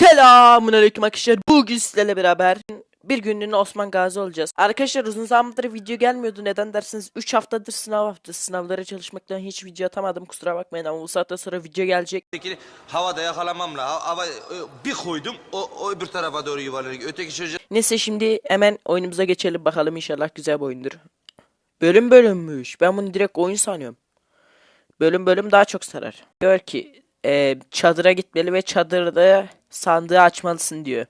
Selamun aleyküm arkadaşlar. Bugün sizlerle beraber bir günlüğüne Osman Gazi olacağız. Arkadaşlar uzun zamandır video gelmiyordu. Neden dersiniz? 3 haftadır sınav haftası. Sınavlara çalışmaktan hiç video atamadım. Kusura bakmayın ama bu saatten sonra video gelecek. Havada yakalamam la. Hava e, bir koydum o, o öbür tarafa doğru yuvarlanıyor. Öteki çocuk Neyse şimdi hemen oyunumuza geçelim bakalım inşallah güzel bir oyundur. Bölüm bölünmüş. Ben bunu direkt oyun sanıyorum. Bölüm bölüm daha çok sarar. Diyor ki e, çadıra gitmeli ve çadırda sandığı açmalısın diyor.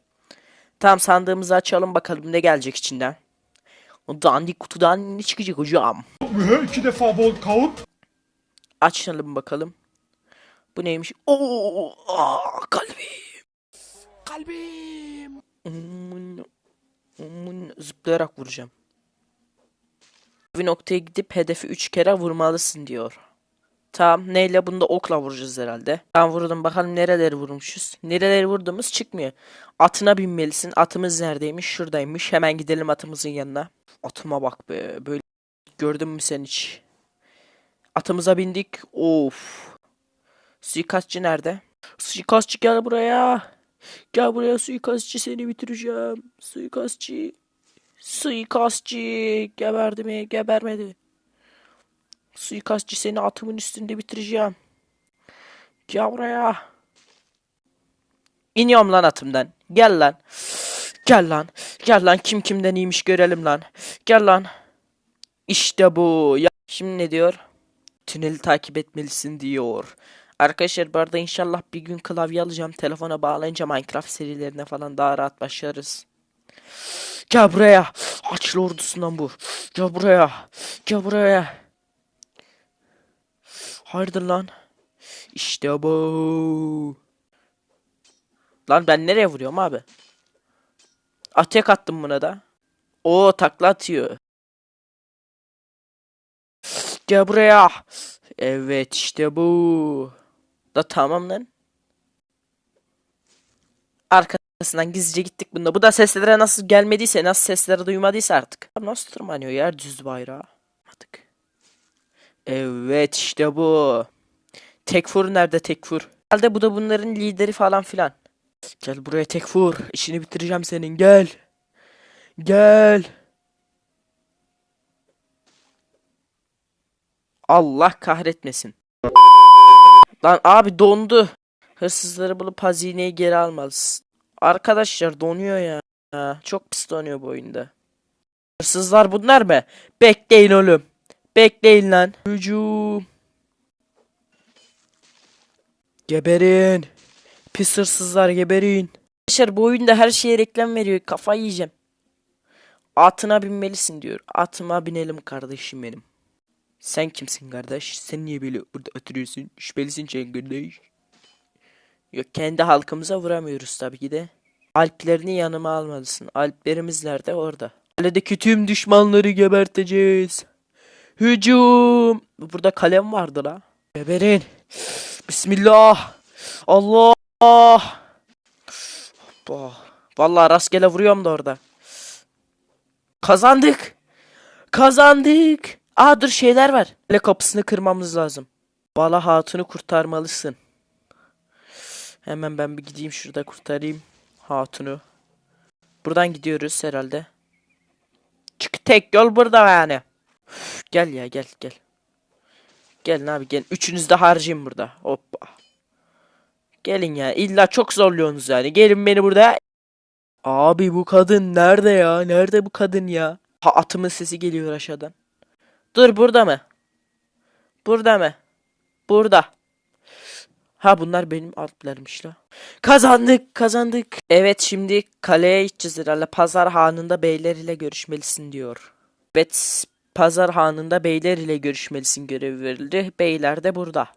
Tamam sandığımızı açalım bakalım ne gelecek içinden. O dandik kutudan ne çıkacak hocam? İki defa bol kavun. Açalım bakalım. Bu neymiş? Oo, aa, kalbim. Kalbim. Aman, aman, zıplayarak vuracağım. Bir noktaya gidip hedefi üç kere vurmalısın diyor. Tamam neyle bunu da okla vuracağız herhalde. Tamam vurdum bakalım nereleri vurmuşuz. Nereleri vurduğumuz çıkmıyor. Atına binmelisin. Atımız neredeymiş? Şuradaymış. Hemen gidelim atımızın yanına. Atıma bak be. Böyle gördün mü sen hiç? Atımıza bindik. Of. Suikastçı nerede? Suikastçı gel buraya. Gel buraya suikastçı seni bitireceğim. Suikastçı. Suikastçı. Geberdi mi? Gebermedi. Suikastçı seni atımın üstünde bitireceğim. Gel buraya. İniyorum lan atımdan. Gel lan. Gel lan. Gel lan kim kimden iyiymiş görelim lan. Gel lan. İşte bu. Ya şimdi ne diyor? Tüneli takip etmelisin diyor. Arkadaşlar bu arada inşallah bir gün klavye alacağım. Telefona bağlayınca Minecraft serilerine falan daha rahat başlarız. Gel buraya. Haçlı ordusundan bu. Gel buraya. Gel buraya. Hayırdır lan? İşte bu. Lan ben nereye vuruyorum abi? Atek attım buna da. O takla atıyor. Gel buraya. Evet işte bu. Da tamam lan. Arkasından gizlice gittik bunda. Bu da seslere nasıl gelmediyse, nasıl sesleri duymadıysa artık. Nasıl tırmanıyor ya düz bayrağı? Evet işte bu. Tekfur nerede Tekfur? Herhalde bu da bunların lideri falan filan. Gel buraya Tekfur. İşini bitireceğim senin. Gel. Gel. Allah kahretmesin. Lan abi dondu. Hırsızları bulup hazineyi geri almalısın. Arkadaşlar donuyor ya. Çok pis donuyor bu oyunda. Hırsızlar bunlar mı? Bekleyin oğlum. Bekleyin lan. Hücum. Geberin. Pis hırsızlar geberin. Arkadaşlar bu oyunda her şeye reklam veriyor. Kafayı yiyeceğim. Atına binmelisin diyor. Atıma binelim kardeşim benim. Sen kimsin kardeş? Sen niye böyle burada oturuyorsun? Şüphelisin sen kardeş. Yok kendi halkımıza vuramıyoruz tabii ki de. Alplerini yanıma almalısın. Alplerimiz nerede? Orada. Kaledeki tüm düşmanları geberteceğiz. Hücum. Burada kalem vardı la. Geberin. Bismillah. Allah. Vallahi rastgele vuruyorum da orada. Kazandık. Kazandık. Aa dur şeyler var. Kale kapısını kırmamız lazım. Bala hatunu kurtarmalısın. Hemen ben bir gideyim şurada kurtarayım hatunu. Buradan gidiyoruz herhalde. Çık tek yol burada yani. Gel ya gel gel. Gelin abi gelin. Üçünüz de harcayın burada. Hoppa. Gelin ya. İlla çok zorluyorsunuz yani. Gelin beni burada. Abi bu kadın nerede ya? Nerede bu kadın ya? Ha atımın sesi geliyor aşağıdan. Dur burada mı? Burada mı? Burada. Ha bunlar benim altlarmış la. Kazandık kazandık. Evet şimdi kaleye gideceğiz herhalde. Pazar hanında beyler ile görüşmelisin diyor. Evet pazar hanında beyler ile görüşmelisin görevi verildi. Beyler de burada.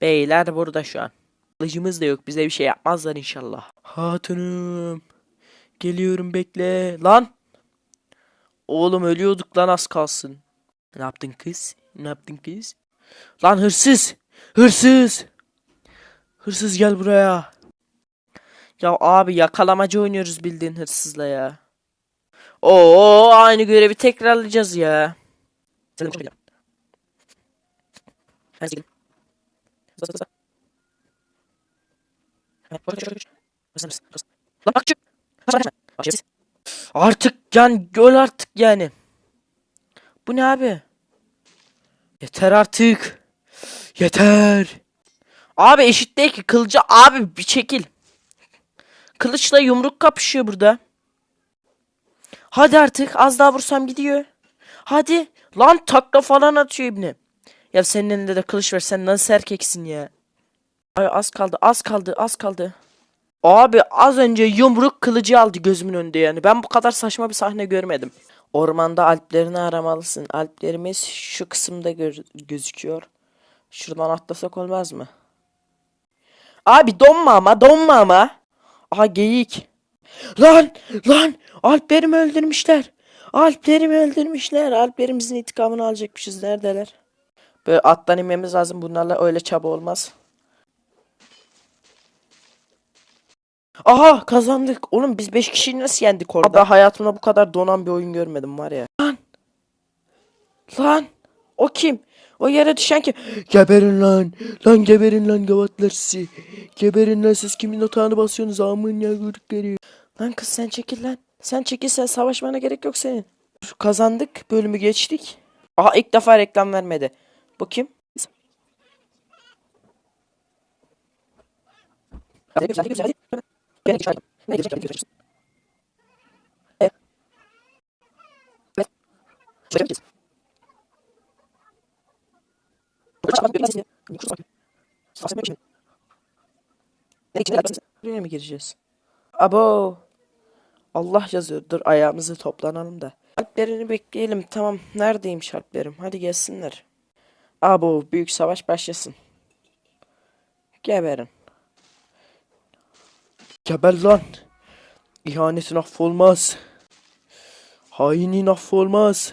Beyler burada şu an. Kılıcımız da yok bize bir şey yapmazlar inşallah. Hatunum. Geliyorum bekle. Lan. Oğlum ölüyorduk lan az kalsın. Ne yaptın kız? Ne yaptın kız? Lan hırsız! Hırsız! Hırsız gel buraya. Ya abi yakalamacı oynuyoruz bildiğin hırsızla ya. Oo aynı görevi tekrarlayacağız ya. Sen de çık. Artık yani göl artık yani. Bu ne abi? Yeter artık. Yeter. Abi eşit değil ki kılıcı abi bir çekil. Kılıçla yumruk kapışıyor burada. Hadi artık az daha vursam gidiyor. Hadi. Lan takla falan atıyor ibni. Ya senin elinde de kılıç var sen nasıl erkeksin ya. Ay az kaldı az kaldı az kaldı. Abi az önce yumruk kılıcı aldı gözümün önünde yani. Ben bu kadar saçma bir sahne görmedim. Ormanda alplerini aramalısın. Alplerimiz şu kısımda gör- gözüküyor. Şuradan atlasak olmaz mı? Abi donma ama donma ama. Aha geyik. Lan lan Alplerimi öldürmüşler. Alplerimi öldürmüşler. Alplerimizin intikamını alacakmışız. Neredeler? Böyle attan inmemiz lazım. Bunlarla öyle çaba olmaz. Aha kazandık. Oğlum biz 5 kişiyi nasıl yendik orada? Ben hayatımda bu kadar donan bir oyun görmedim var ya. Lan. Lan. O kim? O yere düşen kim? Geberin lan. Lan geberin lan gavatlar sizi. Geberin lan siz kimin otağını basıyorsunuz? Amın ya geliyor. Lan kız sen çekil lan. Sen çekil sen savaşmana gerek yok senin. Kazandık. Bölümü geçtik. Aha ilk defa reklam vermedi. Bu kim? Buraya mı gireceğiz? Abo. Allah yazıyor. Dur ayağımızı toplanalım da. Alplerini bekleyelim. Tamam. Neredeymiş alplerim? Hadi gelsinler. Abo. Büyük savaş başlasın. Geberin. Geber lan. İhanetin affolmaz. Hainin affolmaz.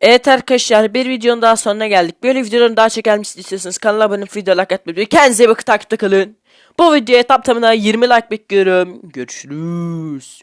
Evet arkadaşlar bir videonun daha sonuna geldik. Böyle videoların daha çok gelmesini istiyorsanız kanala abone olup video like atmayı. Kendinize bakın takipte kalın. Bu videoya tam tamına 20 like bekliyorum. Görüşürüz.